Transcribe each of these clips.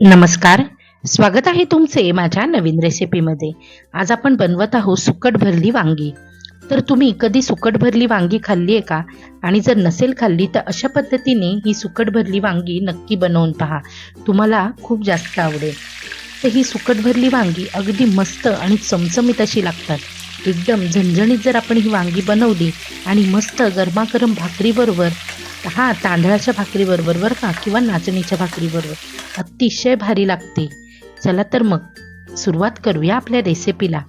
नमस्कार. स्वागत आहे तुमचे माझ्या नवीन रेसिपीमध्ये आज आपण बनवत आहोत सुकट भरली वांगी. तर तुम्ही कधी सुकट भरली वांगी खाल्ली आहे का? आणि जर नसेल खाल्ली तर अशा पद्धतीने ही सुकट भरली वांगी नक्की बनवून पहा. तुम्हाला खूप जास्त आवडेल. तर ही सुकट भरली वांगी अगदी मस्त आणि चमचमीत अशी लागतात. एकदम झणझणीत जर आपण ही वांगी बनवली आणि मस्त गरमागरम भाकरीबरोबर हा तांदळाच्या भाकरीबरोबर बरं का? किंवा नाचणीच्या भाकरीबरोबर. अतिशय भारी लागते. चला तर मग सुरुवात करूया आपल्या रेसिपीला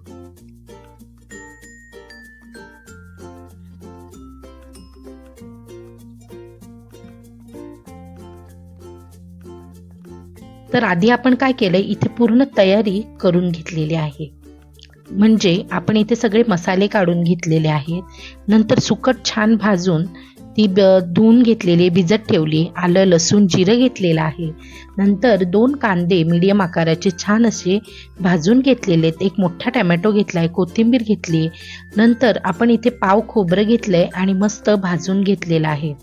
तर आधी आपण काय केलंय? इथे पूर्ण तयारी करून घेतलेली आहे. म्हणजे आपण इथे सगळे मसाले काढून घेतलेले आहेत. नंतर सुकट छान भाजून ती ब धुवून घेतलेली भिजत ठेवली आलं लसूण जिरं घेतलेलं आहे. नंतर दोन कांदे मीडियम आकाराचे छान असे भाजून घेतलेले. आहेत एक मोठा टॅमॅटो घेतला आहे कोथिंबीर घेतली. नंतर आपण इथे पाव खोबरं घेतलं आहे आणि मस्त भाजून घेतलेलं आहे.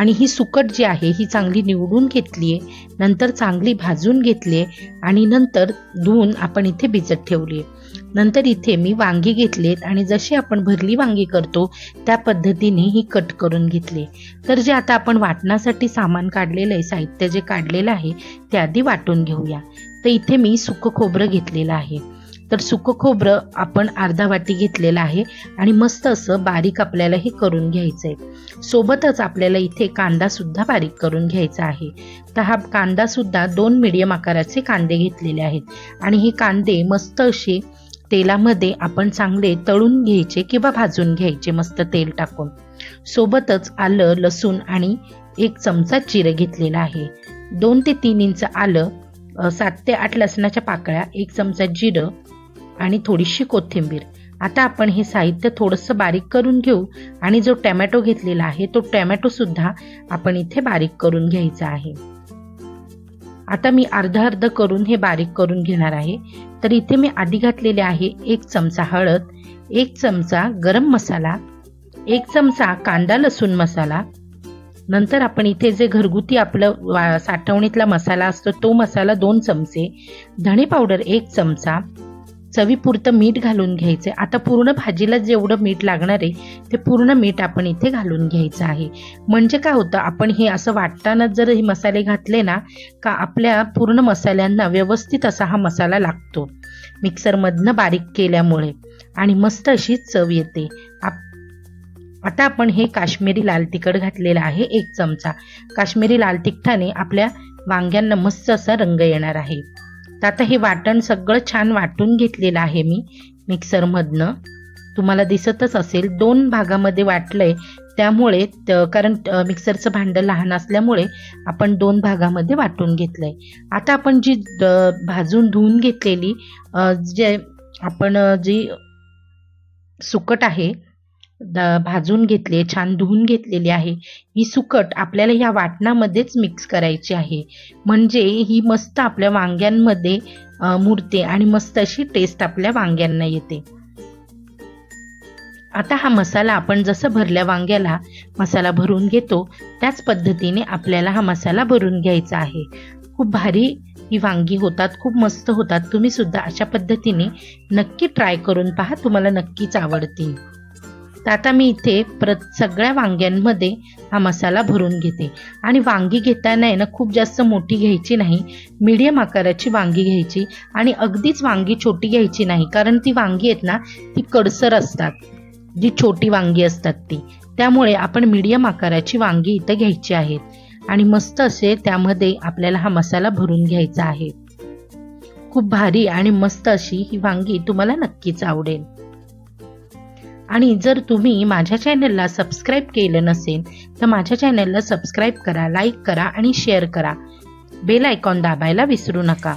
आणि ही सुकट जी आहे ही चांगली निवडून घेतली आहे नंतर चांगली भाजून घेतली आहे आणि नंतर धुवून आपण इथे भिजत ठेवली आहे. नंतर इथे मी वांगी घेतलेत आणि जशी आपण भरली वांगी करतो त्या पद्धतीने ही कट करून घेतली तर जे आता आपण वाटण्यासाठी सामान काढलेलं आहे साहित्य जे काढलेलं आहे ते आधी वाटून घेऊया. तर इथे मी सुकं खोबरं घेतलेलं आहे. तर सुकं खोबरं आपण अर्धा वाटी घेतलेलं आहे आणि मस्त असं बारीक आपल्याला हे करून घ्यायचं आहे सोबतच आपल्याला इथे कांदा सुद्धा बारीक करून घ्यायचा आहे. तर हा कांदा सुद्धा दोन मिडियम आकाराचे कांदे घेतलेले आहेत. आणि हे कांदे मस्त असे तेलामध्ये आपण चांगले तळून घ्यायचे किंवा भाजून घ्यायचे मस्त तेल टाकून. सोबतच आलं लसूण आणि एक चमचा जिरं घेतलेला आहे. दोन ते तीन इंच आलं सात ते आठ लसणाच्या पाकळ्या एक चमचा जिरं आणि थोडीशी कोथिंबीर. आता आपण हे साहित्य थोडंसं बारीक करून घेऊ आणि जो टॅमॅटो घेतलेला आहे तो टॅमॅटोसुद्धा आपण इथे बारीक करून घ्यायचा आहे. आता मी अर्ध अर्ध करून हे बारीक करून घेणार आहे. तर इथे मी आधी घातलेले आहे एक चमचा हळद एक चमचा गरम मसाला एक चमचा कांदा लसूण मसाला. नंतर आपण इथे जे घरगुती आपलं वा- साठवणीतला मसाला असतो तो मसाला दोन चमचे धणे पावडर एक चमचा चवीपुरतं मीठ घालून घ्यायचे आता पूर्ण भाजीला जेवढं मीठ लागणार आहे ते पूर्ण मीठ आपण इथे घालून घ्यायचं आहे. म्हणजे काय होतं आपण हे असं वाटताना जर हे मसाले घातले ना का आपल्या पूर्ण मसाल्यांना व्यवस्थित असा हा मसाला लागतो. मिक्सरमधनं बारीक केल्यामुळे. आणि मस्त अशी चव येते. आप आता आपण हे काश्मीरी लाल तिखट घातलेलं आहे एक चमचा. काश्मीरी लाल तिखटाने आपल्या वांग्यांना मस्त असा रंग येणार आहे. तर आता हे वाटण सगळं छान वाटून घेतलेलं आहे मी मिक्सरमधनं. तुम्हाला दिसतच असेल दोन भागामध्ये वाटलंय. त्यामुळे त- कारण मिक्सरचं भांडं लहान असल्यामुळे आपण दोन भागामध्ये वाटून घेतलंय. आता आपण जी द- भाजून धुवून घेतलेली जे आपण जी सुकट आहे भाजून घेतले छान धुवून घेतलेली आहे. ही सुकट आपल्याला ह्या वाटणामध्येच मिक्स करायची आहे. म्हणजे ही मस्त आपल्या वांग्यांमध्ये मुरते आणि मस्त अशी टेस्ट आपल्या वांग्यांना येते. आता हा मसाला आपण जसं भरल्या वांग्याला मसाला भरून घेतो त्याच पद्धतीने आपल्याला हा मसाला भरून घ्यायचा आहे. खूप भारी ही वांगी होतात खूप मस्त होतात. तुम्ही सुद्धा अशा पद्धतीने नक्की ट्राय करून पहा तुम्हाला नक्कीच आवडतील. तर आता मी इथे प्रत सगळ्या वांग्यांमध्ये हा मसाला भरून घेते. आणि वांगी घेताना आहे ना खूप जास्त मोठी घ्यायची नाही. मीडियम आकाराची वांगी घ्यायची आणि अगदीच वांगी छोटी घ्यायची नाही कारण ती वांगी आहेत ना ती कडसर असतात. जी छोटी वांगी असतात ती. त्यामुळे आपण मीडियम आकाराची वांगी इथं घ्यायची आहेत आणि मस्त असे त्यामध्ये आपल्याला हा मसाला भरून घ्यायचा आहे. खूप भारी आणि मस्त अशी ही वांगी तुम्हाला नक्कीच आवडेल. आणि जर तुम्ही माझ्या चॅनलला सबस्क्राईब केलं नसेल तर माझ्या चॅनलला सबस्क्राईब करा लाईक करा आणि शेअर करा. बेल आयकॉन दाबायला विसरू नका.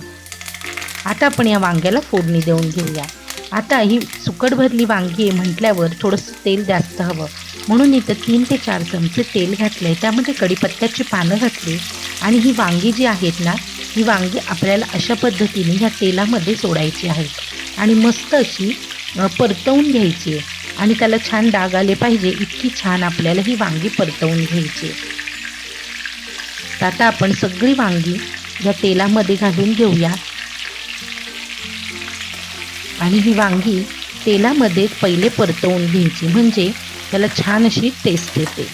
आता आपण या वांग्याला फोडणी देऊन घेऊया. आता ही सुकट भरली वांगी आहे म्हटल्यावर थोडंसं तेल जास्त हवं. म्हणून इथं तीन ते चार चमचे तेल घातलं आहे त्यामध्ये कढीपत्त्याची पानं घातली. आणि ही वांगी जी आहेत ना ही वांगी आपल्याला अशा पद्धतीने ह्या तेलामध्ये सोडायची आहेत आणि मस्त अशी परतवून घ्यायची आहे. आणि त्याला छान डाग आले पाहिजे. इतकी छान आपल्याला ही वांगी परतवून घ्यायची. तर आता आपण सगळी वांगी या तेलामध्ये घालून घेऊया. आणि ही वांगी तेलामध्ये पहिले परतवून घ्यायची. म्हणजे त्याला छान अशी टेस्ट येते.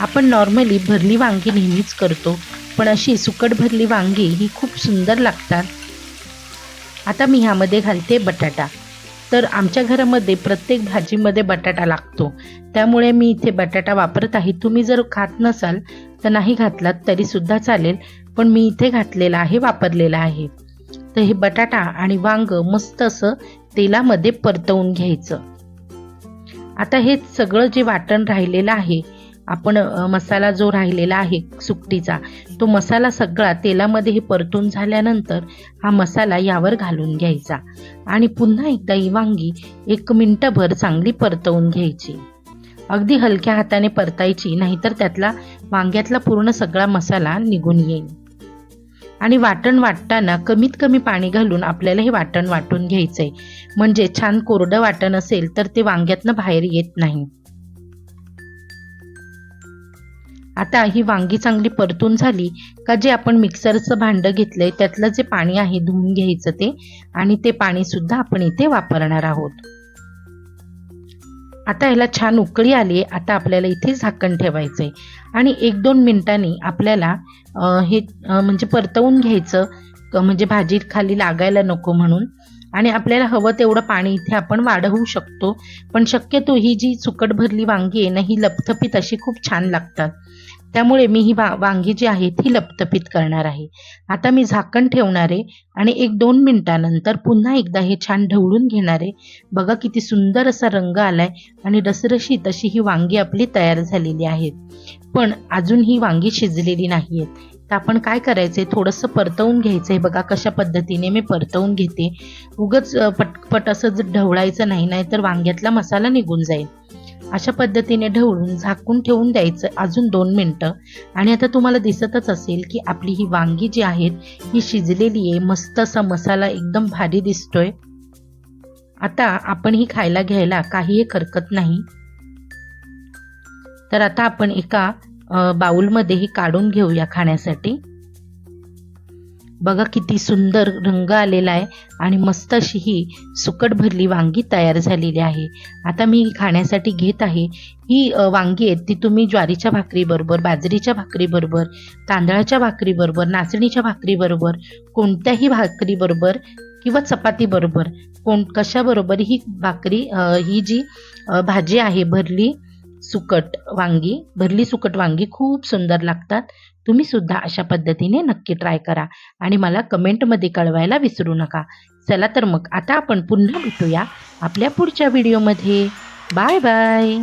आपण नॉर्मली भरली वांगी नेहमीच करतो. पण अशी सुकट भरली वांगी ही खूप सुंदर लागतात. आता मी ह्यामध्ये घालते बटाटा. तर आमच्या घरामध्ये प्रत्येक भाजीमध्ये बटाटा लागतो. त्यामुळे मी इथे बटाटा वापरत आहे. तुम्ही जर खात नसाल तर नाही घातलात तरीसुद्धा चालेल. पण मी इथे घातलेला आहे वापरलेला आहे. तर हे बटाटा आणि वांग मस्त असं तेलामध्ये परतवून घ्यायचं. आता हे सगळं जे वाटण राहिलेलं आहे आपण मसाला जो राहिलेला आहे सुकटीचा तो मसाला सगळा तेलामध्ये हे परतून झाल्यानंतर हा मसाला यावर घालून घ्यायचा. आणि पुन्हा एकदा ही वांगी एक मिनटभर चांगली परतवून घ्यायची. अगदी हलक्या हाताने परतायची नाहीतर त्यातला वांग्यातला पूर्ण सगळा मसाला निघून येईल. आणि वाटण वाटताना कमीत कमी पाणी घालून आपल्याला हे वाटण वाटून घ्यायचंय. म्हणजे छान कोरडं वाटण असेल तर ते वांग्यातनं बाहेर येत नाही. आता ही वांगी चांगली परतून झाली का जे आपण मिक्सरचं भांडं घेतलंय त्यातलं जे पाणी आहे धुवून घ्यायचं ते आणि ते पाणी सुद्धा आपण इथे वापरणार आहोत. आता याला छान उकळी आली आता आपल्याला इथे झाकण ठेवायचंय. आणि एक दोन मिनिटांनी आपल्याला हे म्हणजे परतवून घ्यायचं म्हणजे भाजी खाली लागायला नको म्हणून. आणि आपल्याला हवं तेवढं पाणी इथे आपण वाढवू शकतो. पण शक्यतो ही जी सुकट भरली वांगी आहे ना ही लपथपीत अशी खूप छान लागतात. त्यामुळे मी ही वा वांगी जी आहेत ही लपतपीत करणार आहे. आता मी झाकण ठेवणार आहे आणि एक दोन मिनिटानंतर पुन्हा एकदा हे छान ढवळून घेणार आहे. बघा किती सुंदर असा रंग आलाय आणि रसरशीत अशी ही वांगी आपली तयार झालेली आहेत पण अजून ही वांगी शिजलेली नाही आहेत तर आपण काय करायचंय? थोडंसं परतवून घ्यायचंय. बघा कशा पद्धतीने मी परतवून घेते. उगच पटपट असं ढवळायचं नाही नाहीतर वांग्यातला मसाला निघून जाईल. अशा पद्धतीने ढवळून झाकून ठेवून द्यायचं अजून दोन मिनटं. आणि आता तुम्हाला दिसतच असेल की आपली ही वांगी जी आहेत ही शिजलेली आहे. मस्त असा मसाला एकदम भारी दिसतोय. आता आपण ही खायला घ्यायला काहीही हरकत नाही. तर आता आपण एका बाऊलमध्येही बाउलमध्ये ही काढून घेऊया खाण्यासाठी. बघा किती सुंदर रंग आलेला आहे आणि मस्त अशी ही सुकट भरली वांगी तयार झालेली आहे. आता मी खाण्यासाठी घेत आहे. ही वांगी आहेत ती तुम्ही ज्वारीच्या भाकरीबरोबर बाजरीच्या भाकरीबरोबर तांदळाच्या भाकरीबरोबर नाचणीच्या भाकरीबरोबर कोणत्याही भाकरीबरोबर किंवा चपातीबरोबर कोण कशाबरोबर ही भाकरी ही जी भाजी आहे भरली सुकट वांगी भरली सुकट वांगी खूप सुंदर लागतात. तुम्ही सुद्धा अशा पद्धतीने नक्की ट्राय करा आणि मला कमेंटमध्ये कळवायला विसरू नका. चला तर मग आता आपण पुन्हा भेटूया आपल्या पुढच्या व्हिडिओमध्ये बाय बाय